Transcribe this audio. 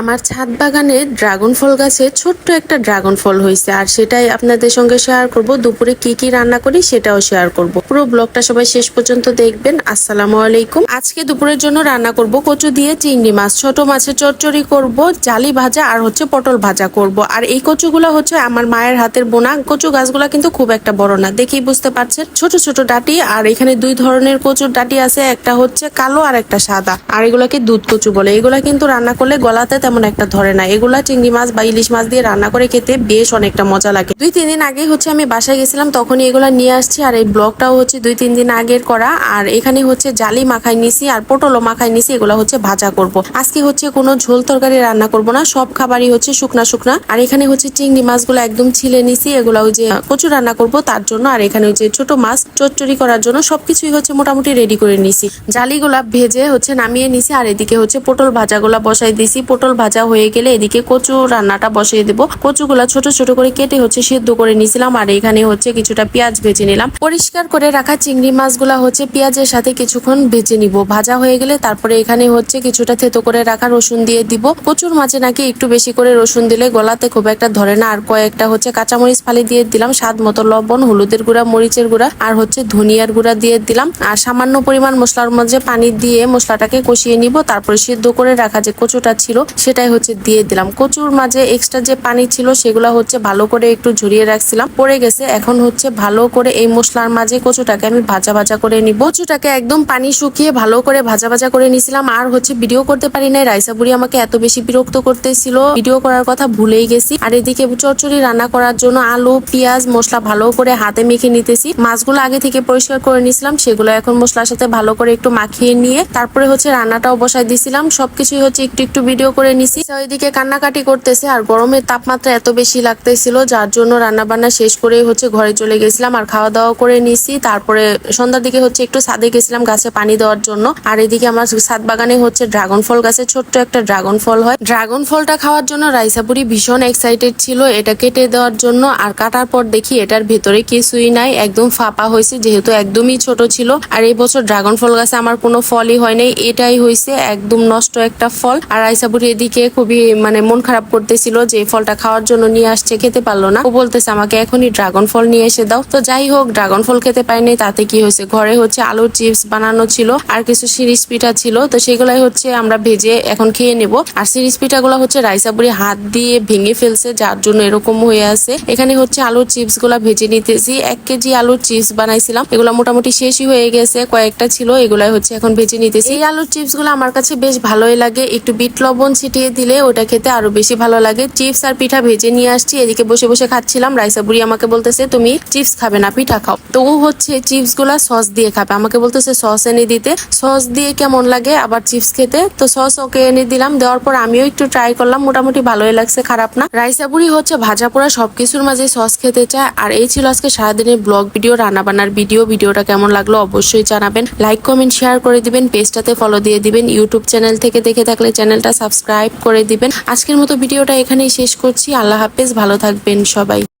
আমার ছাদ বাগানে ড্রাগন ফল গাছে ছোট্ট একটা ড্রাগন ফল হয়েছে, আর সেটাই আপনাদের সঙ্গে শেয়ার করব। দুপুরে কি কি রান্না করি সেটাও শেয়ার করব। পুরো ব্লগটা সবাই শেষ পর্যন্ত দেখবেন। আসসালামু আলাইকুম। আজকে দুপুরের জন্য রান্না করব কচু দিয়ে চিংড়ি মাছ। ছোট মাছের চচ্চড়ি করব, জালি ভাজা আর হচ্ছে পটল ভাজা করব। আর এই কচুগুলো হচ্ছে আমার মায়ের হাতের বোনা। কচু গাছগুলো কিন্তু খুব একটা বড় না, দেখেই বুঝতে পারছেন। ছোট ছোট ডাটি, আর এখানে দুই ধরনের কচুর ডাটি আছে। একটা হচ্ছে কালো আর একটা সাদা। আর এগুলাকে দুধ কচু বলে। এগুলা কিন্তু রান্না করলে গলাতে তেমন একটা ধরে না। এগুলা চিংড়ি মাছ বা ইলিশ মাছ দিয়ে রান্না করে খেতে বেশ অনেকটা মজা লাগে। দুই, তিন দিন আগে হচ্ছে আমি বাসায় গেছিলাম, তখনই এগুলা নিয়ে আসছি। আর এই ব্লগটাও হচ্ছে দুই, তিন দিন আগের করা। আর এখানে হচ্ছে জালি মাখাই নিছি আর পটলও মাখাই নিছি, এগুলা হচ্ছে ভাজা করব। আজকে হচ্ছে কোনো ঝোল তরকারি রান্না করব না, সব খাবারই হচ্ছে শুকনা শুকনা। আর এখানে হচ্ছে চিংড়ি মাছগুলো একদম ছিলে নিছি, এগুলা ওই যে কচু রান্না করব তার জন্য। আর এখানে ওই যে ছোট মাছ চচ্চড়ি করার জন্য সবকিছুই হচ্ছে মোটামুটি রেডি করে নিছি। জালিগুলা ভেজে হচ্ছে নামিয়ে নিছি, আর এদিকে হচ্ছে পটল ভাজাগুলা বসাই দিছি। পটল ভাজা হয়ে গেলে এদিকে কচু রান্নাটা বসিয়ে দেবো। কচুগুলা ছোট ছোট করে কেটে হচ্ছে সেদ্ধ করে নিছিলাম আর এখানে হচ্ছে কিছুটা পেঁয়াজ ভেজে নিলাম। পরিষ্কার করে রাখা চিংড়ি মাছগুলা হচ্ছে পেঁয়াজের সাথে কিছুক্ষণ ভেজে নিব। ভাজা হয়ে গেলে তারপরে এখানে হচ্ছে কিছুটা থেতো করে রাখা রসুন দিয়ে দিব। প্রচুর মাছে নাকি একটু বেশি করে রসুন দিলে গলাতে খুব একটা ধরে না। আর কয়েকটা হচ্ছে কাঁচামরিচ ফালি দিয়ে দিলাম, স্বাদ মতো লবণ, হলুদের গুঁড়া, মরিচের গুঁড়া আর হচ্ছে ধনিয়ার গুঁড়া দিয়ে দিলাম। আর সামান্য পরিমাণ মশলার মধ্যে পানি দিয়ে মশলাটাকে কষিয়ে নিব। তারপরে সিদ্ধ করে রাখা যে কচুটা ছিল সেটাই হচ্ছে দিয়ে দিলাম। কচুর মাঝে এক্সট্রা যে পানি ছিল সেগুলো হচ্ছে ভালো করে একটু ঝরিয়ে রাখছিলাম। পড়ে গেছে। এখন হচ্ছে ভালো করে এই মশলার মাঝে কচুটাকে আমি ভাজা ভাজা করে নিব। কচুটাকে একদম পানি শুকিয়ে ভালো করে ভাজা ভাজা করে নিছিলাম। আর হচ্ছে ভিডিও করতে পারি নাই। রাইসা বুড়ি আমাকে এত বেশি বিরক্ত করতেছিল। ভিডিও করার কথা ভুলেই গেছি। আর এদিকে চচ্চড়ি রান্না করার জন্য আলু, পেঁয়াজ মশলা ভালো করে হাতে মেখে নিতেছি। মাছগুলো আগে থেকে পরিষ্কার করে নিছিলাম। সেগুলো এখন মশলার সাথে ভালো করে একটু মাখিয়ে নিয়ে তারপরে হচ্ছে রান্নাটাও বসাই দিছিলাম। সবকিছুই হচ্ছে একটু একটু ভিডিও করে নিছি। তো ওইদিকে কান্নাকাটি করতেছে আর গরমের তাপমাত্রা এত বেশি লাগতেছিল, যার জন্য রান্না বান্না শেষ করে হচ্ছে ঘরে চলে গেছিলাম আর খাওয়া দাওয়া করে নিছি। তারপরে সন্ধ্যার দিকে হচ্ছে একটু ছাদে গেছিলাম গাছে পানি দেওয়ার জন্য। আর এদিকে আমার ছাদ বাগানে হচ্ছে ড্রাগন ফল গাছে ছোট্ট একটা ড্রাগন ফল হয়। ড্রাগন ফলটা খাওয়ার জন্য রাইসাপুরি ভীষণ এক্সাইটেড ছিল এটা কেটে দেওয়ার জন্য। আর কাটার পর দেখি এটার ভেতরে কিছুই নাই, একদম ফাঁপা হয়েছে, যেহেতু একদমই ছোট ছিল। আর এই বছর ড্রাগন ফল গাছে আমার কোনো ফলই হয় নাই এটাই হয়েছে একদম নষ্ট একটা ফল। আর রাইসাপুরি এদিকে খুবই মানে মন খারাপ করতেছিল যে ফলটা খাওয়ার জন্য নিয়ে আসছে, খেতে পারল না। ও বলতেছে, আমাকে এখনই ড্রাগন ফল নিয়ে এসে দাও। তো যাই হোক, ড্রাগন ফল খেতে পাইনি তাতে কি হয়েছে? ঘরে হচ্ছে আলুর চিপস বানানো ছিল আর কিছু সিরিজ পিঠা ছিল। তো সেগুলাই হচ্ছে আমরা ভেজে এখন খেয়ে নেব। আর সিরিজ পিঠাগুলো হচ্ছে রাইসাপুরি হাত দিয়ে ভেঙে ফেলছে, যার জন্য এরকম হয়ে আছে। এখানে হচ্ছে আলুর চিপসগুলা ভেজে নিতেছি। এক কেজি আলুর চিপস বানাইছিলাম। এগুলো মোটামুটি শেষই হয়ে গেছে, কয়েকটা ছিল, এগুলাই হচ্ছে এখন ভেজে নিতেছি। এই আলুর চিপসগুলো আমার কাছে বেশ ভালোই লাগে। একটু বিট লবণ ছিটিয়ে দিলে ওটা খেতে আরও বেশি ভালো লাগে। চিপস আর পিঠা ভেজে নিয়ে আসছি, এদিকে বসে বসে খাচ্ছিলাম। রাইসা বুড়ি আমাকে বলতেছে, তুমি চিপস খাবে না, পিঠা খাও। তো ও হচ্ছে চিপসগুলা সস দিয়ে খাবে। আমাকে বলতেছে, সস এনে দিতে। সস দিয়ে কেমন লাগে আবার চিপস খেতে? তো সস ওকে এনে দিলাম। দেওয়ার পর আমিও একটু ট্রাই করলাম। মোটামুটি ভালোই লাগছে, খারাপ না। রাইসা বুড়ি হচ্ছে ভাজা পোড়া সবকিছুর মাঝে সস খেতে চায়। আর এই ছিল আজকে সারাদিনের ব্লগ ভিডিও রান্না বান্নার ভিডিও। ভিডিওটা কেমন লাগল অবশ্যই জানাবেন। লাইক কমেন্ট শেয়ার করে দিবেন। পেজটাতে ফলো দিয়ে দিবেন। ইউটিউব চ্যানেল থেকে দেখে থাকলে চ্যানেলটা সাবস্ক্রাইব করে দিবেন। আজকের মতো ভিডিওটা এখানেই শেষ করছি। আল্লাহ হাফেজ ভালো থাকবেন সবাই।